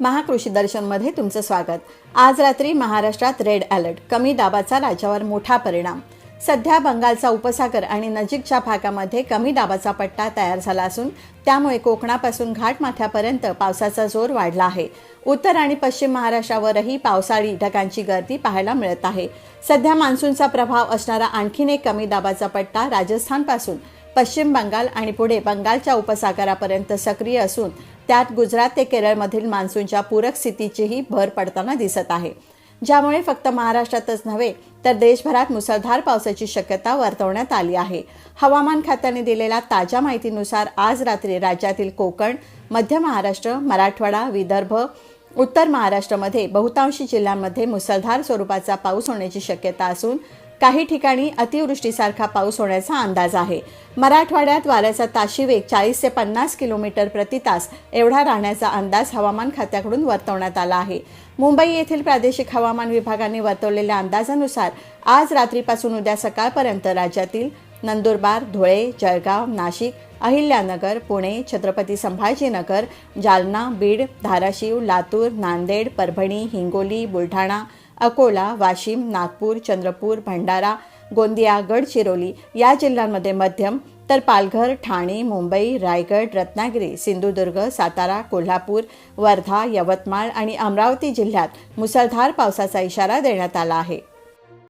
महाकृषी दर्शनमध्ये तुमचं स्वागत. आज रात्री महाराष्ट्रात रेड अलर्ट कमी दाबाचा राज्यावर मोठा परिणाम. सध्या बंगालचा उपसागर आणि नजीकच्या भागामध्ये कमी दाबाचा पट्टा तयार झाला असून त्यामुळे कोकणापासून घाटमाथ्यापर्यंत पावसाचा जोर वाढला आहे. उत्तर आणि पश्चिम महाराष्ट्रावरही पावसाळी ढगांची गर्दी पाहायला मिळत आहे. सध्या मान्सूनचा प्रभाव असणारा आणखीन एक कमी दाबाचा पट्टा राजस्थानपासून पश्चिम बंगाल आणि पुढे बंगालच्या उपसागरापर्यंत सक्रिय असून त्यात गुजरात ते केरळमधील मान्सूनच्या पूरक स्थितीचीही भर पडताना दिसत आहे. ज्यामुळे फक्त महाराष्ट्रातच नव्हे तर देशभरात मुसळधार पावसाची शक्यता वर्तवण्यात आली आहे. हवामान खात्याने दिलेल्या ताज्या माहितीनुसार आज रात्री राज्यातील कोकण मध्य महाराष्ट्र मराठवाडा विदर्भ उत्तर महाराष्ट्रामध्ये बहुतांशी जिल्ह्यांमध्ये मुसळधार स्वरूपाचा पाऊस होण्याची शक्यता असून काही ठिकाणी अतिवृष्टीसारखा पाऊस होण्याचा अंदाज आहे. मराठवाड्यात वाऱ्याचा ताशी वेग चाळीस ते पन्नास किलोमीटर प्रति तास एवढा राहण्याचा अंदाज हवामान खात्याकडून वर्तवण्यात आला आहे. मुंबई येथील प्रादेशिक हवामान विभागाने वर्तवलेल्या अंदाजानुसार आज रात्रीपासून उद्या सकाळपर्यंत राज्यातील नंदुरबार धुळे जळगाव नाशिक अहिल्यानगर पुणे छत्रपती संभाजीनगर जालना बीड धाराशिव लातूर नांदेड परभणी हिंगोली बुलढाणा अकोला वाशिम नागपूर चंद्रपूर भंडारा गोंदिया गडचिरोली या जिल्ह्यांमध्ये मध्यम तर पालघर ठाणे मुंबई रायगड रत्नागिरी सिंधुदुर्ग सातारा कोल्हापूर वर्धा यवतमाळ आणि अमरावती जिल्ह्यात मुसळधार पावसाचा इशारा देण्यात आला आहे.